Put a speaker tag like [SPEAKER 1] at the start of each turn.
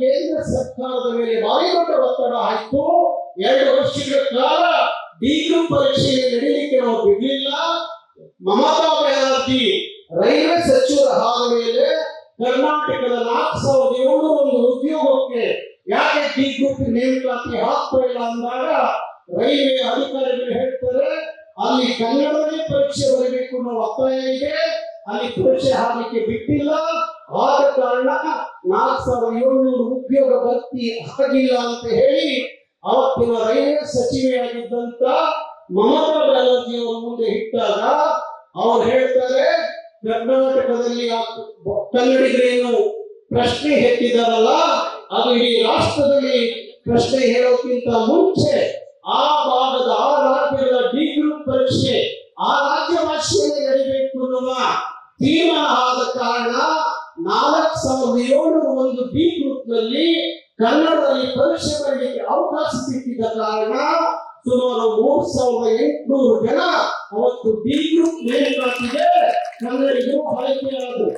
[SPEAKER 1] ಕೇಂದ್ರ ಸರ್ಕಾರದ ಮೇಲೆ ಭಾರಿ ದೊಡ್ಡ ಒತ್ತಡ ಆಯ್ತು. ಎರಡು ವರ್ಷಗಳ ಕಾಲ ಡಿ ಗ್ರೂಪ್ ಪರೀಕ್ಷೆ ನಡೀಲಿಕ್ಕೆ ನಾವು ಬಿಡಲಿಲ್ಲ. ಮಮತಾ ಬ್ಯಾನರ್ಜಿ, ರೈಲ್ವೆ ಸಚಿವರಾದ ಮೇಲೆ ಕರ್ನಾಟಕದ ನಾಲ್ಕು ಸಾವಿರದ ಏಳ್ನೂರ ಒಂದು ಉದ್ಯೋಗಕ್ಕೆ ಯಾಕೆ ಡಿ ಗ್ರೂಪ್ ನೇಮಕಾತಿ ಹಾಕ್ತಾ ಅಂದಾಗ ರೈಲ್ವೆ ಅಧಿಕಾರಿಗಳು ಹೇಳ್ತಾರೆ, ಅಲ್ಲಿ ಕನ್ನಡದಲ್ಲಿ ಪರೀಕ್ಷೆ ಬರಬೇಕು ಅನ್ನೋ ಒತ್ತಾಯ ಇದೆ. ಅಲ್ಲಿ ಪರೀಕ್ಷೆ ಹಾಕಲಿಕ್ಕೆ ಬಿಟ್ಟಿಲ್ಲ. ಸಾವಿರದ ಏಳ್ನೂರು ಉದ್ಯೋಗ ಭರ್ತಿ ಆಗಿಲ್ಲ ಅಂತ ಹೇಳಿ ಅವತ್ತಿನ ರೈಲ್ವೆ ಸಚಿವೆಯಾಗಿದ್ದಂತ ಮಮತಾ ಬ್ಯಾನರ್ಜಿ ಅವರ ಮುಂದೆ ಇಟ್ಟಾಗ ಅವ್ರು ಹೇಳ್ತಾರೆ, ಕರ್ನಾಟಕದಲ್ಲಿ ಕನ್ನಡಿಗರೇನು ಪ್ರಶ್ನೆ ಎತ್ತಿದಾರಲ್ಲ ಅದು ಈ ರಾಷ್ಟ್ರದಲ್ಲಿ ಪ್ರಶ್ನೆ ಹೇಳೋಕ್ಕಿಂತ ಮುಂಚೆ ಆ ಭಾಗದ, ಆ ರಾಜ್ಯಗಳ ಡಿ ಗ್ರೂಪ್ ಪರೀಕ್ಷೆ ಆ ರಾಜ್ಯ ಭಾಷೆಯಲ್ಲಿ ನಡೀಬೇಕು ಅನ್ನುವ ತೀರ್ಮಾನ ಆದ ಕಾರಣ ನಾಲ್ಕು ಸಾವಿರದ ಏಳು ಒಂದು ಬಿ ಗ್ರೂಪ್ನಲ್ಲಿ ಕನ್ನಡದಲ್ಲಿ ಪರೀಕ್ಷೆ ಬರಲಿಕ್ಕೆ ಅವಕಾಶ ಸಿಕ್ಕಿದ್ದ ಕಾರಣ ಸುಮಾರು ಮೂರ್ ಸಾವಿರದ ಎಂಟುನೂರು ಜನ ಅವತ್ತು ಬಿ ಗ್ರೂಪ್ ನೇಮಕಾತಿಗೆ ಕನ್ನಡಿಗರು ಆಯ್ಕೆಯಾದರು